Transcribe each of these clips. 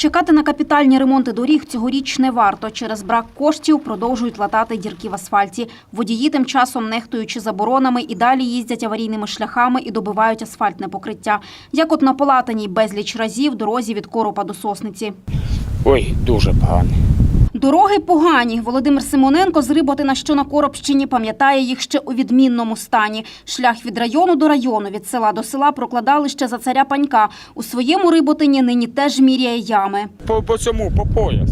Чекати на капітальні ремонти доріг цьогоріч не варто. Через брак коштів продовжують латати дірки в асфальті. Водії тим часом, нехтуючи заборонами, і далі їздять аварійними шляхами і добивають асфальтне покриття. Як от на полатаній безліч разів дорозі від Коропа до Сосниці. Ой, дуже погано. Дороги погані. Володимир Симоненко з Риботина, що на Коробщині, пам'ятає їх ще у відмінному стані. Шлях від району до району, від села до села прокладали ще за царя Панька. У своєму Риботині нині теж міряє ями. По, по цьому, по пояс.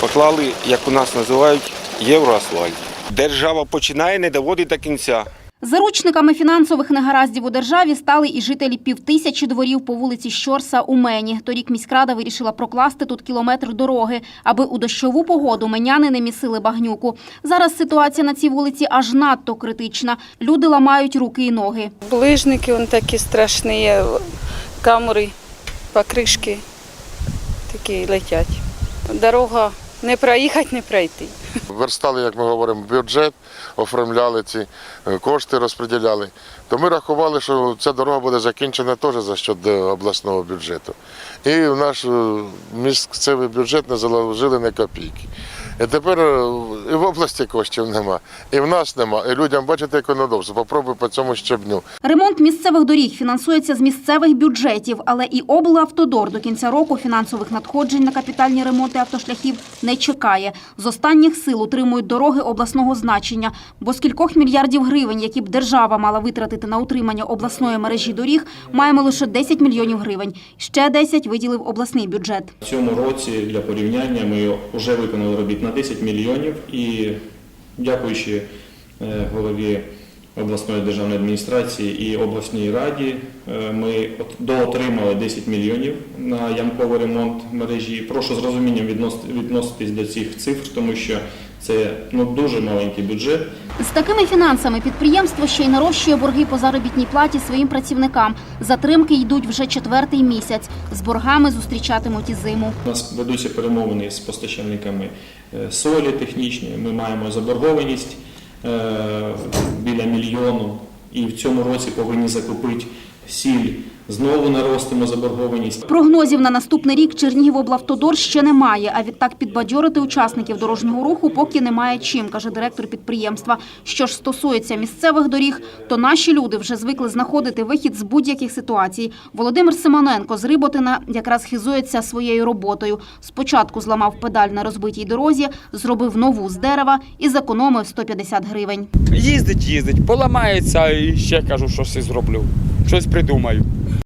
Поклали, як у нас називають, євроасфальт. Держава починає, не доводить до кінця. Заручниками фінансових негараздів у державі стали і жителі півтисячі дворів по вулиці Щорса у Мені. Торік міськрада вирішила прокласти тут кілометр дороги, аби у дощову погоду меняни не місили багнюку. Зараз ситуація на цій вулиці аж надто критична. Люди ламають руки і ноги. Ближники он такі страшні, камери, покришки такі летять. Дорога не проїхати, не пройти. верстали, як ми говоримо, бюджет, оформляли ці е, кошти, розподіляли. То ми рахували, що ця дорога буде закінчена теж за е, обласного бюджету. І в наш е, місцевий бюджет не заложили ні копійки. І тепер е, і в області коштів нема, і в нас нема. І людям бачите, як воно довше. Попробуй по цьому щебню. Ремонт місцевих доріг фінансується з місцевих бюджетів, але і облавтодор до кінця року фінансових надходжень на капітальні ремонти автошляхів не чекає. З останніх сил утримують дороги обласного значення, бо з кількох мільярдів гривень, які б держава мала витратити на утримання обласної мережі доріг, маємо лише 10 мільйонів гривень. Ще 10 виділив обласний бюджет. В цьому році для порівняння ми вже виконали робіт на 10 мільйонів і дякуючи е, голові обласної державної адміністрації і обласній раді, е, ми доотримали 10 мільйонів на ямковий ремонт мережі. Прошу з розумінням відноситись до цих цифр, тому що це ну, дуже маленький бюджет. З такими фінансами підприємство ще й нарощує борги по заробітній платі своїм працівникам. Затримки йдуть вже четвертий місяць. З боргами зустрічатимуть і зиму. У нас ведуться перемовини з постачальниками е, солі технічної. Ми маємо заборгованість е, біля мільйону, і в цьому році повинні закупити сіль. Знову наростимо заборгованість. Прогнозів на наступний рік Чернігівоблавтодор ще немає, а відтак підбадьорити учасників дорожнього руху поки немає чим, каже директор підприємства. Що ж стосується місцевих доріг, то наші люди вже звикли знаходити вихід з будь-яких ситуацій. Володимир Симоненко з Риботина якраз хизується своєю роботою. Спочатку зламав педаль на розбитій дорозі, зробив нову з дерева і зекономив 150 гривень. Їздить, їздить, поламається і ще кажу, щось і зроблю. Щось придумаю.